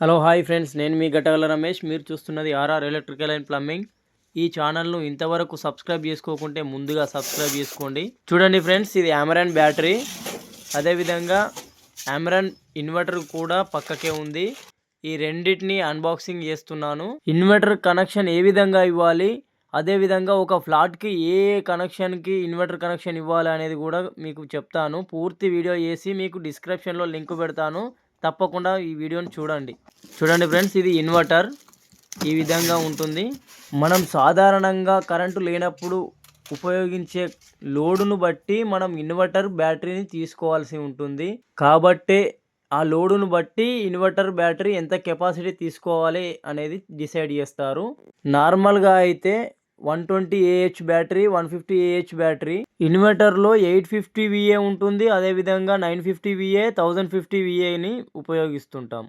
Hello hi friends నేను మీ గటగల రమేష్. మీరు చూస్తున్నది ఆర్ఆర్ ఎలక్ట్రికల్ అండ్ ప్లంబింగ్ ఈ ఛానల్ను ఇంతవరకు సబ్స్క్రైబ్ చేసుకోకుంటే ముందుగా సబ్స్క్రైబ్ చేసుకోండి. చూడండి ఫ్రెండ్స్ ఇది అమెరాన్ బ్యాటరీ అదేవిధంగా అమెరాన్ ఇన్వర్టర్ కూడా పక్కకే ఉంది. ఈ రెండింటిని అన్బాక్సింగ్ చేస్తున్నాను. ఇన్వర్టర్ కనెక్షన్ ఏ విధంగా ఇవ్వాలి? అదేవిధంగా ఒక ఫ్లాట్కి ఏ ఏ కనెక్షన్కి ఇన్వర్టర్ కనెక్షన్ ఇవ్వాలి అనేది కూడా మీకు చెప్తాను. పూర్తి వీడియో చేసి మీకు డిస్క్రిప్షన్లో లింక్ పెడతాను. తప్పకుండా ఈ వీడియోని చూడండి. చూడండి ఫ్రెండ్స్ ఇది ఇన్వర్టర్. ఈ విధంగా ఉంటుంది. మనం సాధారణంగా కరెంటు లేనప్పుడు ఉపయోగించే లోడును బట్టి మనం ఇన్వర్టర్ బ్యాటరీని తీసుకోవాల్సి ఉంటుంది. కాబట్టే ఆ లోడును బట్టి ఇన్వర్టర్ బ్యాటరీ ఎంత కెపాసిటీ తీసుకోవాలి అనేది డిసైడ్ చేస్తారు. నార్మల్గా అయితే one twenty AH battery one fifty AH battery. ఇన్వర్టర్లో eight fifty VA ఉంటుంది. అదేవిధంగా nine fifty VA thousand fifty విఏని ఉపయోగిస్తుంటాం.